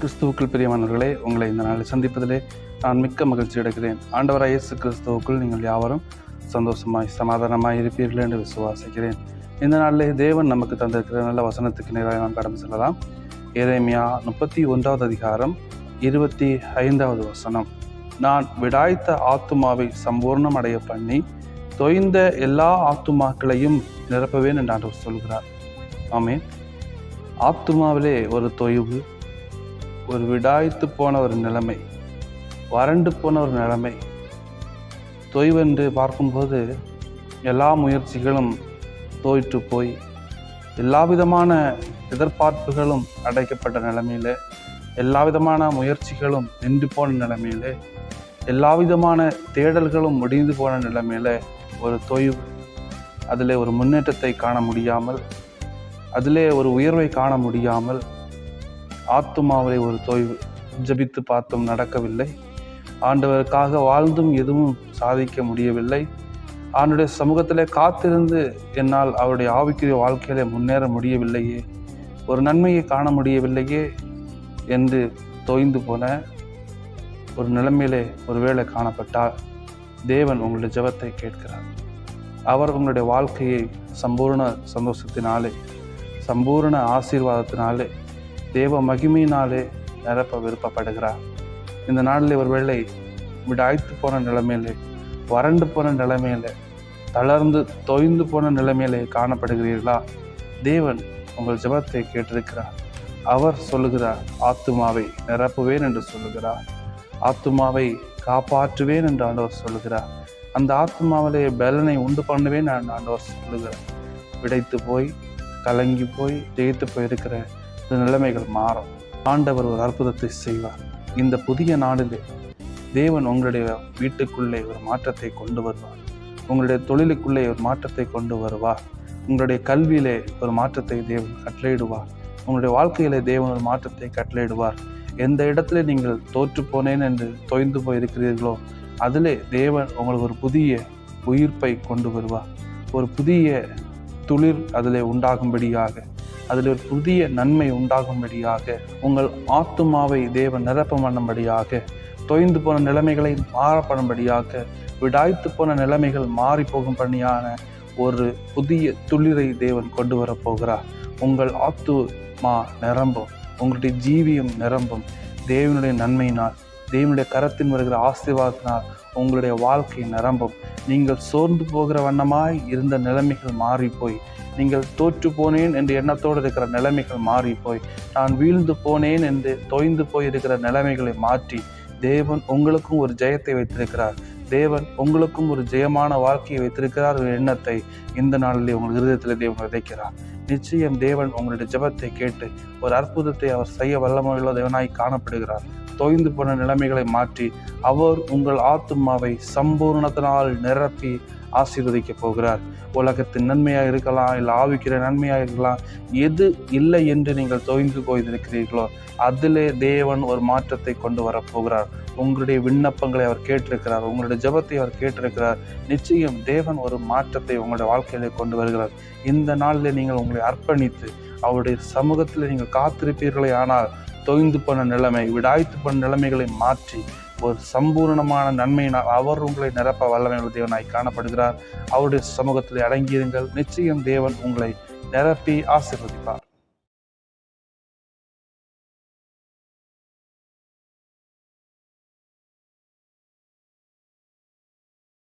கிறிஸ்துவுக்குள் பிரியமானவர்களே உங்களை இந்த நாளில் சந்திப்பதிலே நான் மிக்க மகிழ்ச்சி அடைகிறேன். ஆண்டவராக இயேசு கிறிஸ்துவுக்குள் நீங்கள் யாவரும் சந்தோஷமாய் சமாதானமாய் இருப்பீர்கள் என்று விசுவாசிக்கிறேன். இந்த நாளிலே தேவன் நமக்கு தந்திருக்கிற நல்ல வசனத்துக்கு நேராக நாம் கடந்து செல்லலாம். ஏரேமியா முப்பத்தி ஒன்றாவது அதிகாரம் இருபத்தி ஐந்தாவது வசனம். நான் விடாய்த்த ஆத்துமாவை சம்பூர்ணம் அடைய பண்ணி தொய்ந்த எல்லா ஆத்துமாக்களையும் நிரப்புவேன் என்று ஆண்டவர் சொல்கிறார். ஆமே ஆத்துமாவிலே ஒரு தொய்வு ஒரு விடாய்த்து போன ஒரு நிலைமை வறண்டு போன ஒரு நிலைமை. தொய்வென்று பார்க்கும்போது எல்லா முயற்சிகளும் தோய்த்து போய் எல்லா விதமான எதிர்பார்ப்புகளும் அடைக்கப்பட்ட நிலைமையில் எல்லா விதமான முயற்சிகளும் நின்று போன நிலைமையில் எல்லா விதமான தேடல்களும் முடிந்து போன நிலைமையில் ஒரு தொய்வு அதில் ஒரு முன்னேற்றத்தை காண முடியாமல் அதிலே ஒரு உயர்வை காண முடியாமல் ஆத்துமாவிலே ஒரு தொய்வு ஜெபித்து பார்த்தும் நடக்கவில்லை. ஆண்டவருக்காக வாழ்ந்தும் எதுவும் சாதிக்க முடியவில்லை. ஆண்டுடைய சமூகத்தில் காத்திருந்து என்னால் அவருடைய ஆவிக்குரிய வாழ்க்கையில முன்னேற முடியவில்லையே. ஒரு நன்மையை காண முடியவில்லையே என்று தோய்ந்து போன ஒரு நிலைமையிலே ஒருவேளை காணப்பட்டால் தேவன் உங்களுடைய ஜெபத்தை கேட்கிறார். அவர் உங்களுடைய வாழ்க்கையை சம்பூர்ண சந்தோஷத்தினாலே சம்பூர்ண ஆசீர்வாதத்தினாலே தேவ மகிமையினாலே நிரப்ப விருப்பப்படுகிறார் இந்த நாளில் ஒருவேளை விடாய்த்து போன நிலைமையிலே வறண்டு போன நிலைமையிலே தளர்ந்து தொய்ந்து போன நிலைமையிலே காணப்படுகிறீர்களா? தேவன் உங்கள் ஜெபத்தை கேட்டிருக்கிறார். அவர் சொல்லுகிறார் ஆத்துமாவை நிரப்புவேன் என்று சொல்லுகிறார். ஆத்துமாவை காப்பாற்றுவேன் என்று ஆண்டவர் சொல்லுகிறார். அந்த ஆத்மாவிலே பலனை உண்டு பண்ணுவேன் நான் ஆண்டவர் சொல்லுகிறார். விடைத்து போய் கலங்கி போய் ஜெயித்து போயிருக்கிற இந்த நிலைமைகள் மாறும். ஆண்டவர் ஒரு அற்புதத்தை செய்வார். இந்த புதிய நாளிலே தேவன் உங்களுடைய வீட்டுக்குள்ளே ஒரு மாற்றத்தை கொண்டு வருவார். உங்களுடைய தொழிலுக்குள்ளே ஒரு மாற்றத்தை கொண்டு வருவார். உங்களுடைய கல்வியிலே ஒரு மாற்றத்தை தேவன் கட்டளையிடுவார். உங்களுடைய வாழ்க்கையிலே தேவன் ஒரு மாற்றத்தை கட்டளையிடுவார். எந்த இடத்துல நீங்கள் தோற்று போனேன் என்று தொய்ந்து போயிருக்கிறீர்களோ அதிலே தேவன் உங்களுக்கு ஒரு புதிய உயிர்ப்பை கொண்டு வருவார். ஒரு புதிய துளிர் அதில் உண்டாகும்படியாக அதில் ஒரு புதிய நன்மை உண்டாகும்படியாக உங்கள் ஆத்துமாவை தேவன் நிரப்பம் பண்ணும்படியாக தொய்ந்து போன நிலைமைகளை மாறப்படும்படியாக விடாய்த்து போன நிலைமைகள் மாறி போகும்படியான ஒரு புதிய துளிரை தேவன் கொண்டு வரப் போகிறார். உங்கள் ஆத்துமா நிரம்பும் உங்களுடைய ஜீவியம் நிரம்பும். தேவனுடைய நன்மையினால் தேவனுடைய கரத்தின் வருகிற ஆசீர்வாதத்தினால் உங்களுடைய வாழ்க்கை நிரம்பும். நீங்கள் சோர்ந்து போகிற வண்ணமாய் இருந்த நிலைமைகள் மாறி போய் நீங்கள் தோற்று போனேன் என்ற எண்ணத்தோடு இருக்கிற நிலைமைகள் மாறி போய் நான் வீழ்ந்து போனேன் என்று தொய்ந்து போய் இருக்கிற நிலைமைகளை மாற்றி. தேவன் உங்களுக்கும் ஒரு ஜெயத்தை வைத்திருக்கிறார். தேவன் உங்களுக்கும் ஒரு ஜெயமான வாழ்க்கையை வைத்திருக்கிறார் ஒரு எண்ணத்தை இந்த நாளிலே உங்கள் இருதயத்தில் தேவன் விதைக்கிறார். நிச்சயம் தேவன் உங்களுடைய ஜெபத்தை கேட்டு ஒரு அற்புதத்தை அவர் செய்ய வல்லமையுள்ள தேவனாய் காணப்படுகிறார். தொய்ந்து போன நிலைமைகளை மாற்றி அவர் உங்கள் ஆத்துமாவை சம்பூர்ணத்தினால் நிரப்பி ஆசீர்வதிக்க போகிறார். உலகத்தின் நன்மையாக இருக்கலாம் இல்லை ஆவிக்கிற நன்மையாக இருக்கலாம் எது இல்லை என்று நீங்கள் தொய்ந்து போயிருக்கிறீர்களோ அதிலே தேவன் ஒரு மாற்றத்தை கொண்டு வரப்போகிறார் உங்களுடைய விண்ணப்பங்களை அவர் கேட்டிருக்கிறார் உங்களுடைய ஜெபத்தை அவர் கேட்டிருக்கிறார். நிச்சயம் தேவன் ஒரு மாற்றத்தை உங்களுடைய வாழ்க்கையிலே கொண்டு வருகிறார். இந்த நாளில் நீங்கள் உங்களை அர்ப்பணித்து அவருடைய சமூகத்தில் நீங்கள் காத்திருப்பீர்களே ஆனால் தொய்ந்து போன நிலைமை விடாய்த்து போன நிலைமைகளை மாற்றி ஒரு சம்பூர்ணமான நன்மையினால் அவர் உங்களை நிரப்ப வல்லமையுள்ள தேவனாய் காணப்படுகிறார். அவருடைய சமூகத்தில் அடங்கியிருங்கள். நிச்சயம் தேவன் உங்களை நிரப்பி ஆசீர்வதிப்பார்.